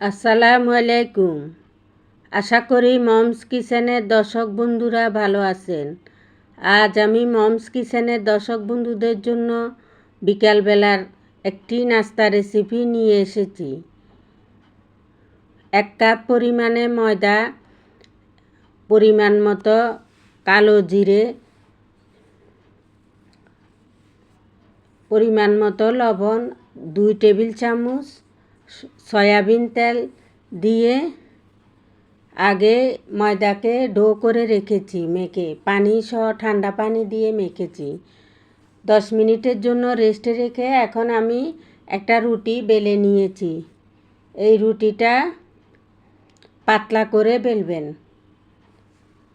আসসালামু আলাইকুম। আশা করি মমস কিচেনের দর্শক বন্ধুরা ভালো আছেন। আজ আমি মমস কিচেনের দর্শক বন্ধুদের জন্য বিকালবেলার একটি নাস্তা রেসিপি নিয়ে এসেছি। এক কাপ পরিমাণে ময়দা, পরিমাণ মতো কালো জিরে, পরিমাণ মতো লবণ, দুই টেবিল চামচ সয়াবিন তেল দিয়ে আগে ময়দাকে ডো করে রেখেছি, মেখে। পানি সহ ঠান্ডা পানি দিয়ে মেখেছি। দশ মিনিটের জন্য রেস্টে রেখে এখন আমি একটা রুটি বেলে নিয়েছি। এই রুটিটা পাতলা করে বেলবেন।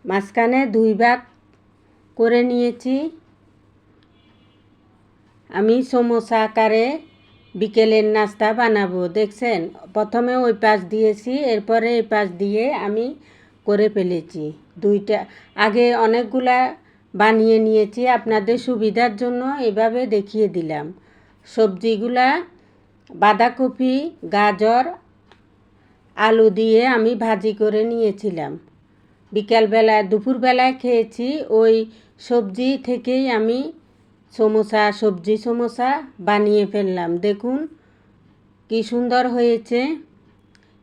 মাঝখানে দুই ভাগ করে নিয়েছি। আমি সমোসা আকারে বিকেলের নাস্তা বানাবো, দেখছেন? প্রথমে ওই পাশ দিয়েছি, এরপরে এই পাশ দিয়ে আমি করে ফেলেছি। দুইটা, আগে অনেকগুলা বানিয়ে নিয়েছি, আপনাদের সুবিধার জন্য এভাবে দেখিয়ে দিলাম। সবজিগুলা, বাঁধাকপি, গাজর, আলু দিয়ে আমি ভাজি করে নিয়েছিলাম। বিকালবেলায় দুপুরবেলায় খেয়েছি, ওই সবজি থেকেই আমি সমোসা, সবজি সমোসা বানিয়ে ফেললাম। দেখুন কি সুন্দর হয়েছে।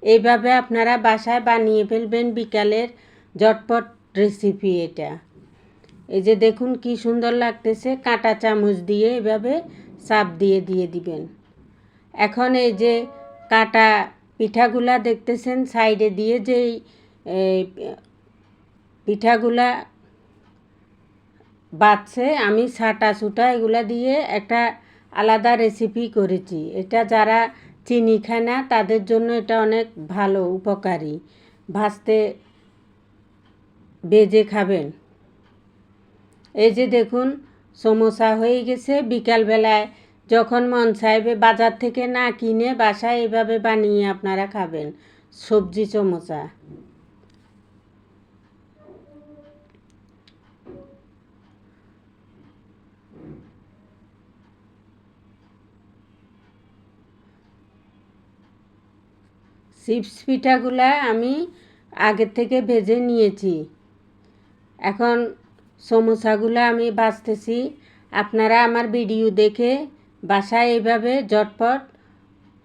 এইভাবে আপনারা বাসায় বানিয়ে ফেলবেন বিকালের জটপট রেসিপি এটা। এই যে দেখুন কি সুন্দর লাগতেছে, কাঁটা চামচ দিয়ে এভাবে চাপ দিয়ে দিয়ে দিবেন। এখন এই যে কাঁটা পিঠাগুলা দেখতেছেন, সাইডে দিয়ে যেই পিঠাগুলা বাচ্চে আমি ছাটা ছুটা এগুলা দিয়ে একটা আলাদা রেসিপি করেছি। এটা যারা চিনি খায় না, তাদের জন্য এটা অনেক ভালো, উপকারী। ভাজতে বেজে খাবেন। এই যে দেখুন, সমোসা হয়ে গেছে। বিকালবেলায় যখন মন চাইবে বাজার থেকে না কিনে বাসায় এভাবে বানিয়ে আপনারা খাবেন। সবজি, সমোসা। চিপস পিঠাগুলা আমি আগের থেকে ভেজে নিয়েছি। এখন সমোসাগুলো আমি বাছতেছি আপনারা আমার ভিডিও দেখে বাসায় এইভাবে ঝটপট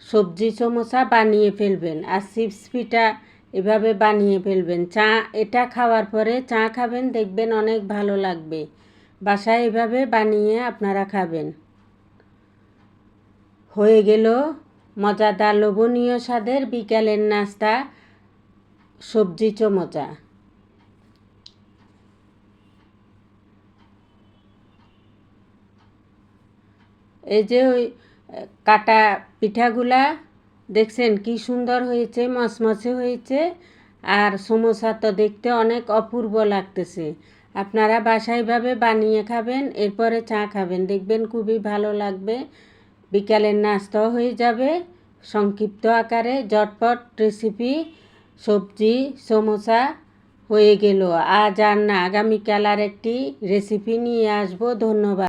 সবজি সমোসা বানিয়ে ফেলবেন আর চিপস পিঠা এভাবে বানিয়ে ফেলবেন। চা, এটা খাওয়ার পরে চা খাবেন, দেখবেন অনেক ভালো লাগবে। বাসায় এভাবে বানিয়ে আপনারা খাবেন। হয়ে গেল মজাদার লোভনীয় স্বাদের বিকালের নাস্তা, সবজি চমচা। এই যে ওই, কাটা পিঠাগুলা, দেখছেন কি সুন্দর হয়েছে, মচমচে হয়েছে, আর সমোসা তো দেখতে অনেক অপূর্ব লাগতেছে। আপনারা বাসায়ভাবে বানিয়ে খাবেন, এরপরে চা খাবেন, দেখবেন খুবই ভালো লাগবে। বিকালের নাস্তাও হয়ে যাবে। সংক্ষিপ্ত আকারে জটপট রেসিপি সবজি, সমোসা হয়ে গেল। আজ আর না, আগামীকাল আর একটি রেসিপি নিয়ে আসব। ধন্যবাদ।